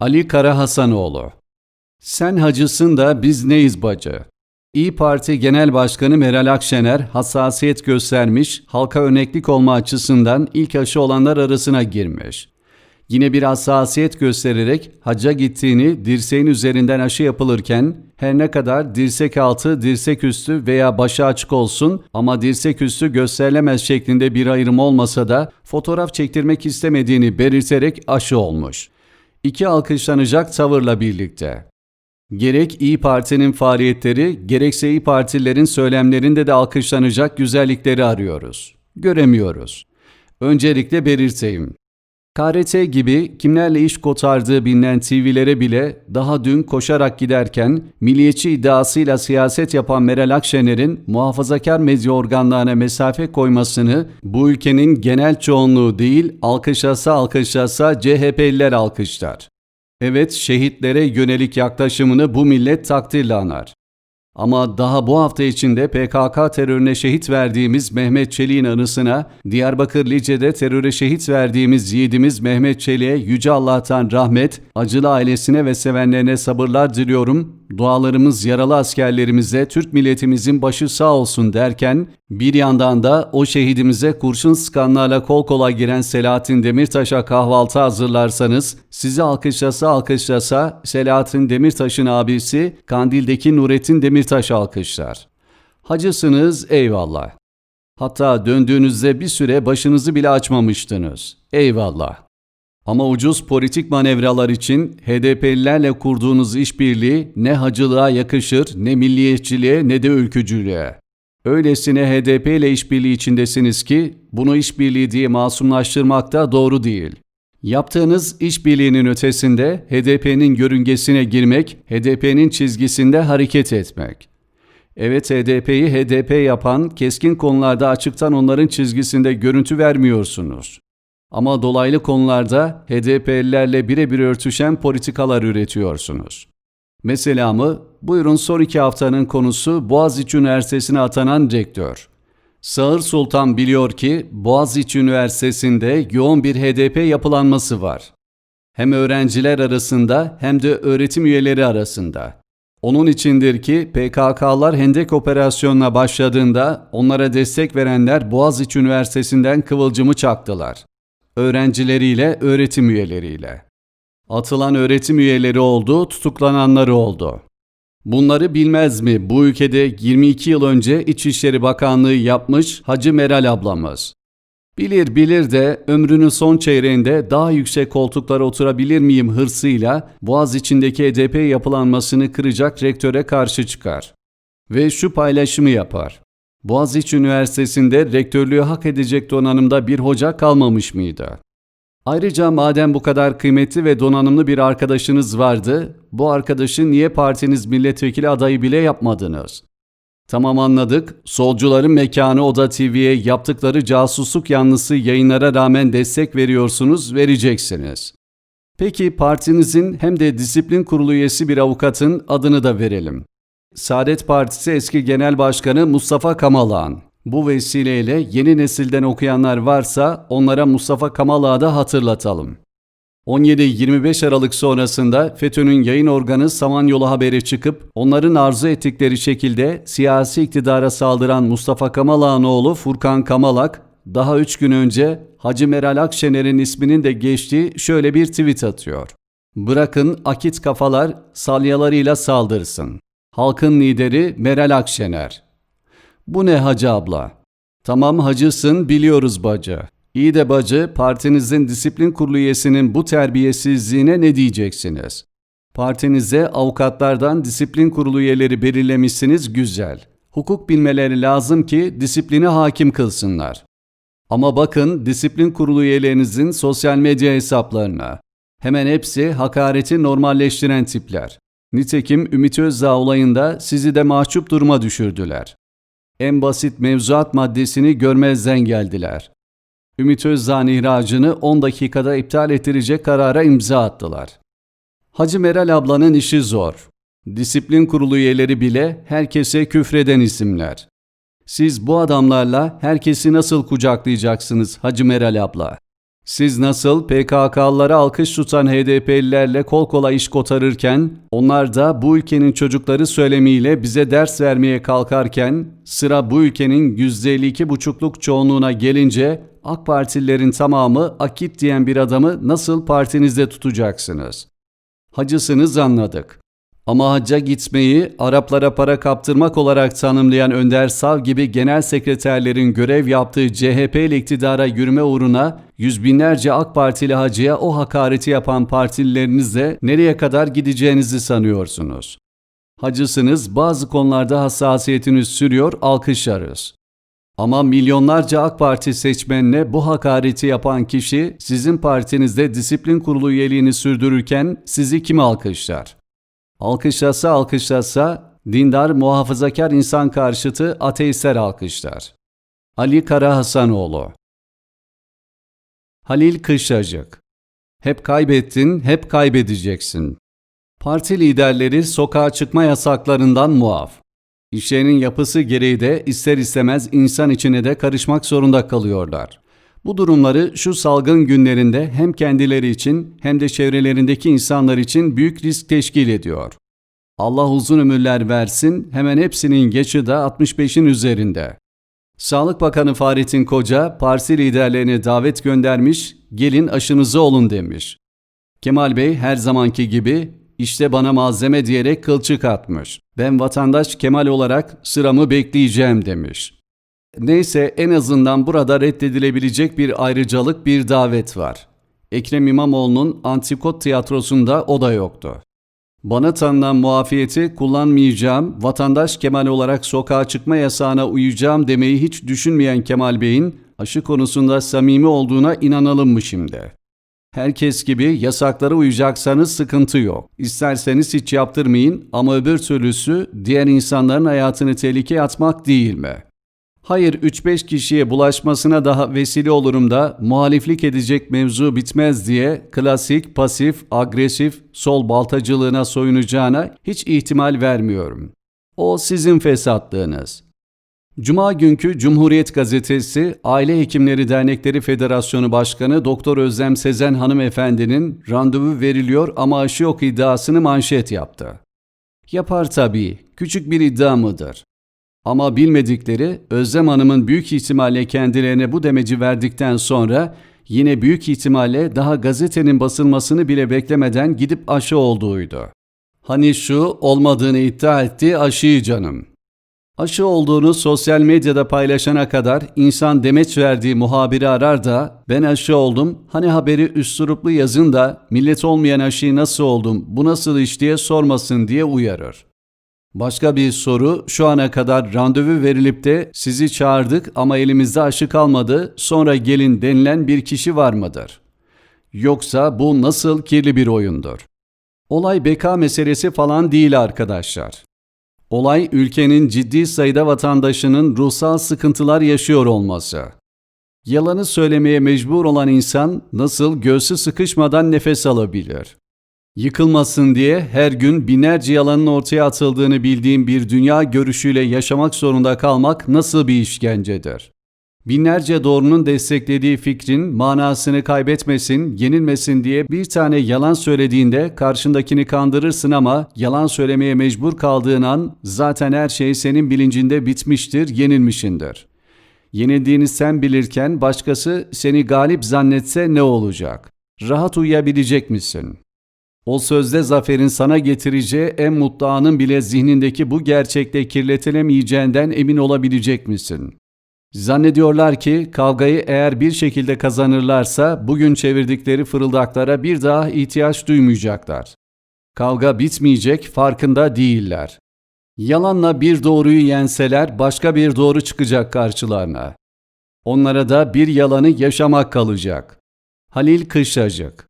Ali Kara Hasanoğlu Sen hacısın da biz neyiz bacı? İyi Parti Genel Başkanı Meral Akşener hassasiyet göstermiş, halka örneklik olma açısından ilk aşı olanlar arasına girmiş. Yine bir hassasiyet göstererek hacca gittiğini dirseğin üzerinden aşı yapılırken her ne kadar dirsek altı, dirsek üstü veya başı açık olsun ama dirsek üstü gösterilemez şeklinde bir ayrım olmasa da fotoğraf çektirmek istemediğini belirterek aşı olmuş. İki alkışlanacak tavırla birlikte. Gerek İyi Parti'nin faaliyetleri, gerekse İyi Partililerin söylemlerinde de alkışlanacak güzellikleri arıyoruz. Göremiyoruz. Öncelikle belirteyim. KRT gibi kimlerle iş kotardığı bilinen TV'lere bile daha dün koşarak giderken milliyetçi iddiasıyla siyaset yapan Meral Akşener'in muhafazakar medya organlarına mesafe koymasını bu ülkenin genel çoğunluğu değil alkışlasa alkışlasa CHP'liler alkışlar. Evet şehitlere yönelik yaklaşımını bu millet takdirle anar. Ama daha bu hafta içinde PKK terörüne şehit verdiğimiz Mehmet Çelik'in anısına, Diyarbakır Lice'de teröre şehit verdiğimiz yiğidimiz Mehmet Çelik'e Yüce Allah'tan rahmet, acılı ailesine ve sevenlerine sabırlar diliyorum. Dualarımız yaralı askerlerimize, Türk milletimizin başı sağ olsun derken, bir yandan da o şehidimize kurşun sıkanlarla kol kola giren Selahattin Demirtaş'a kahvaltı hazırlarsanız, sizi alkışlasa alkışlasa Selahattin Demirtaş'ın abisi Kandil'deki Nurettin Demirtaş alkışlar. Hacısınız eyvallah. Hatta döndüğünüzde bir süre başınızı bile açmamıştınız. Eyvallah. Ama ucuz politik manevralar için HDP'lilerle kurduğunuz işbirliği ne hacılığa yakışır, ne milliyetçiliğe ne de ülkücülüğe. Öylesine HDP ile işbirliği içindesiniz ki bunu işbirliği diye masumlaştırmak da doğru değil. Yaptığınız işbirliğinin ötesinde HDP'nin görüngesine girmek, HDP'nin çizgisinde hareket etmek. Evet HDP'yi HDP yapan keskin konularda açıktan onların çizgisinde görüntü vermiyorsunuz. Ama dolaylı konularda HDP'lilerle birebir örtüşen politikalar üretiyorsunuz. Mesela mı? Buyurun son iki haftanın konusu Boğaziçi Üniversitesi'ne atanan rektör. Sağır Sultan biliyor ki Boğaziçi Üniversitesi'nde yoğun bir HDP yapılanması var. Hem öğrenciler arasında hem de öğretim üyeleri arasında. Onun içindir ki PKK'lar Hendek operasyonuna başladığında onlara destek verenler Boğaziçi Üniversitesi'nden kıvılcımı çaktılar öğrencileriyle, öğretim üyeleriyle. Atılan öğretim üyeleri oldu, tutuklananları oldu. Bunları bilmez mi bu ülkede 22 yıl önce İçişleri Bakanlığı yapmış Hacı Meral ablamız? Bilir bilir de ömrünün son çeyreğinde daha yüksek koltuklara oturabilir miyim hırsıyla Boğaz içindeki HDP yapılanmasını kıracak rektöre karşı çıkar. Ve şu paylaşımı yapar. Boğaziçi Üniversitesi'nde rektörlüğü hak edecek donanımda bir hoca kalmamış mıydı? Ayrıca madem bu kadar kıymetli ve donanımlı bir arkadaşınız vardı, bu arkadaşı niye partiniz milletvekili adayı bile yapmadınız? Tamam anladık, solcuların mekanı Oda TV'ye yaptıkları casusluk yanlısı yayınlara rağmen destek veriyorsunuz, vereceksiniz. Peki partinizin hem de disiplin kurulu üyesi bir avukatın adını da verelim. Saadet Partisi eski genel başkanı Mustafa Kamalağan. Bu vesileyle yeni nesilden okuyanlar varsa onlara Mustafa Kamalağ'ı da hatırlatalım. 17-25 Aralık sonrasında FETÖ'nün yayın organı Samanyolu Haber'e çıkıp onların arzu ettikleri şekilde siyasi iktidara saldıran Mustafa Kamalak'ın oğlu Furkan Kamalak, daha 3 gün önce Hacı Meral Akşener'in isminin de geçtiği şöyle bir tweet atıyor. Bırakın akit kafalar salyalarıyla saldırsın. Halkın lideri Meral Akşener. Bu ne hacı abla? Tamam hacısın biliyoruz bacı. İyi de bacı partinizin disiplin kurulu üyesinin bu terbiyesizliğine ne diyeceksiniz? Partinize avukatlardan disiplin kurulu üyeleri belirlemişsiniz güzel. Hukuk bilmeleri lazım ki disipline hakim kılsınlar. Ama bakın disiplin kurulu üyelerinizin sosyal medya hesaplarına. Hemen hepsi hakareti normalleştiren tipler. Nitekim Ümit Özdağ olayında sizi de mahcup duruma düşürdüler. En basit mevzuat maddesini görmezden geldiler. Ümit Özdağ'ın ihracını 10 dakikada iptal ettirecek karara imza attılar. Hacı Meral ablanın işi zor. Disiplin kurulu üyeleri bile herkese küfreden isimler. Siz bu adamlarla herkesi nasıl kucaklayacaksınız Hacı Meral abla? Siz nasıl PKK'lılara alkış tutan HDP'lilerle kol kola iş kotarırken, onlar da bu ülkenin çocukları söylemiyle bize ders vermeye kalkarken, sıra bu ülkenin %52,5'luk çoğunluğuna gelince AK Partililerin tamamı akit diyen bir adamı nasıl partinizde tutacaksınız? Hacısınız anladık. Ama hacca gitmeyi Araplara para kaptırmak olarak tanımlayan Önder Sav gibi genel sekreterlerin görev yaptığı CHP ile iktidara yürüme uğruna yüz binlerce AK Partili hacıya o hakareti yapan partililerinizle nereye kadar gideceğinizi sanıyorsunuz? Hacısınız bazı konularda hassasiyetiniz sürüyor alkışlarız. Ama milyonlarca AK Parti seçmenine bu hakareti yapan kişi sizin partinizde disiplin kurulu üyeliğini sürdürürken sizi kim alkışlar? Alkışlasa alkışlasa dindar muhafazakar insan karşıtı ateistler alkışlar. Ali Kara Hasanoğlu Halil Kışlacık Hep kaybettin, hep kaybedeceksin. Parti liderleri sokağa çıkma yasaklarından muaf. İşlerinin yapısı gereği de ister istemez insan içine de karışmak zorunda kalıyorlar. Bu durumları şu salgın günlerinde hem kendileri için hem de çevrelerindeki insanlar için büyük risk teşkil ediyor. Allah uzun ömürler versin, hemen hepsinin geçi de 65'in üzerinde. Sağlık Bakanı Fahrettin Koca, parti liderlerine davet göndermiş, gelin aşınızı olun demiş. Kemal Bey her zamanki gibi işte bana malzeme diyerek kılçık atmış. Ben vatandaş Kemal olarak sıramı bekleyeceğim demiş. Neyse en azından burada reddedilebilecek bir ayrıcalık bir davet var. Ekrem İmamoğlu'nun Antikot tiyatrosunda o da yoktu. Bana tanınan muafiyeti kullanmayacağım, vatandaş Kemal olarak sokağa çıkma yasağına uyacağım demeyi hiç düşünmeyen Kemal Bey'in aşı konusunda samimi olduğuna inanalım mı şimdi? Herkes gibi yasaklara uyacaksanız sıkıntı yok. İsterseniz hiç yaptırmayın ama öbür türlüsü diğer insanların hayatını tehlikeye atmak değil mi? Hayır 3-5 kişiye bulaşmasına daha vesile olurum da muhaliflik edecek mevzu bitmez diye klasik, pasif, agresif, sol baltacılığına soyunacağına hiç ihtimal vermiyorum. O sizin fesatlığınız. Cuma günkü Cumhuriyet Gazetesi Aile Hekimleri Dernekleri Federasyonu Başkanı Doktor Özlem Sezen hanımefendinin randevu veriliyor ama aşı yok iddiasını manşet yaptı. Yapar tabii, küçük bir iddia mıdır? Ama bilmedikleri Özlem Hanım'ın büyük ihtimalle kendilerine bu demeci verdikten sonra yine büyük ihtimalle daha gazetenin basılmasını bile beklemeden gidip aşı olduğuydu. Hani şu olmadığını iddia etti aşıyı canım. Aşı olduğunu sosyal medyada paylaşana kadar insan demeç verdiği muhabiri arar da ben aşı oldum hani haberi üstüruplu yazın da millet olmayan aşıyı nasıl oldum bu nasıl iş diye sormasın diye uyarır. Başka bir soru şu ana kadar randevu verilip de sizi çağırdık ama elimizde aşı kalmadı sonra gelin denilen bir kişi var mıdır? Yoksa bu nasıl kirli bir oyundur? Olay beka meselesi falan değil arkadaşlar. Olay ülkenin ciddi sayıda vatandaşının ruhsal sıkıntılar yaşıyor olması. Yalanı söylemeye mecbur olan insan nasıl göğsü sıkışmadan nefes alabilir? Yıkılmasın diye her gün binlerce yalanın ortaya atıldığını bildiğim bir dünya görüşüyle yaşamak zorunda kalmak nasıl bir işkencedir? Binlerce doğrunun desteklediği fikrin manasını kaybetmesin, yenilmesin diye bir tane yalan söylediğinde karşındakini kandırırsın ama yalan söylemeye mecbur kaldığın an zaten her şey senin bilincinde bitmiştir, yenilmişindir. Yenildiğini sen bilirken başkası seni galip zannetse ne olacak? Rahat uyuyabilecek misin? O sözde zaferin sana getireceği en mutlu anın bile zihnindeki bu gerçekte kirletilemeyeceğinden emin olabilecek misin? Zannediyorlar ki kavgayı eğer bir şekilde kazanırlarsa bugün çevirdikleri fırıldaklara bir daha ihtiyaç duymayacaklar. Kavga bitmeyecek farkında değiller. Yalanla bir doğruyu yenseler başka bir doğru çıkacak karşılarına. Onlara da bir yalanı yaşamak kalacak. Halil Kışlacık